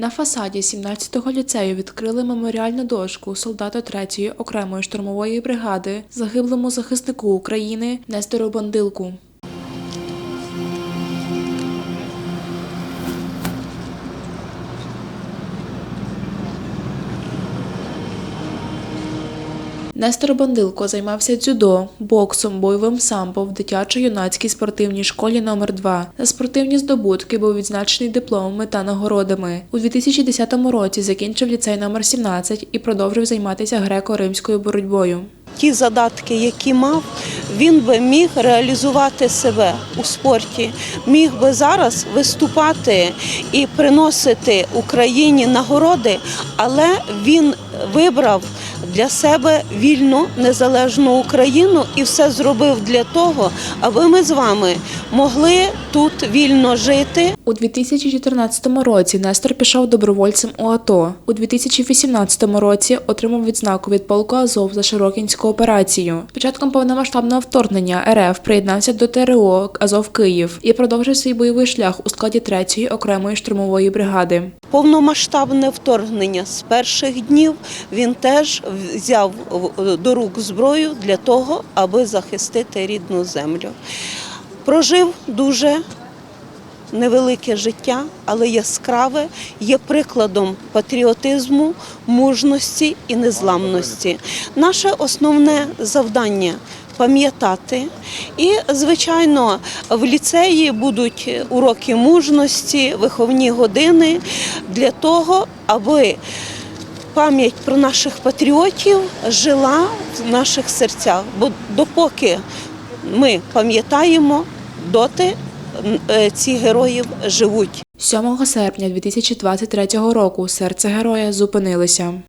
На фасаді 17-го ліцею відкрили меморіальну дошку солдату 3-ї окремої штурмової бригади, загиблому захиснику України Нестору Бандилку. Нестор Бандилко займався дзюдо, боксом, бойовим самбо в дитячо-юнацькій спортивній школі номер 2 За спортивні здобутки був відзначений дипломами та нагородами. У 2010 році закінчив ліцей номер 17 і продовжив займатися греко-римською боротьбою. ті задатки, які мав, він би міг реалізувати себе у спорті, міг би зараз виступати і приносити Україні нагороди, але він вибрав для себе вільну незалежну Україну і все зробив для того, аби ми з вами могли тут вільно жити. У 2014 році Нестор пішов добровольцем у АТО. У 2018 році отримав відзнаку від полку Азов за Широкінську операцію. Початком повномасштабного вторгнення РФ приєднався до ТРО Азов Київ і продовжив свій бойовий шлях у складі 3-ї окремої штурмової бригади. Повномасштабне вторгнення з перших днів він теж взяв до рук зброю для того, аби захистити рідну землю. Прожив дуже невелике життя, але яскраве, є прикладом патріотизму, мужності і незламності. Наше основне завдання. Пам'ятати, і звичайно, в ліцеї будуть уроки мужності, виховні години для того, аби пам'ять про наших патріотів жила в наших серцях. Бо допоки ми пам'ятаємо, доти е, ці героїв живуть. 7 серпня 2023 року серце героя зупинилося.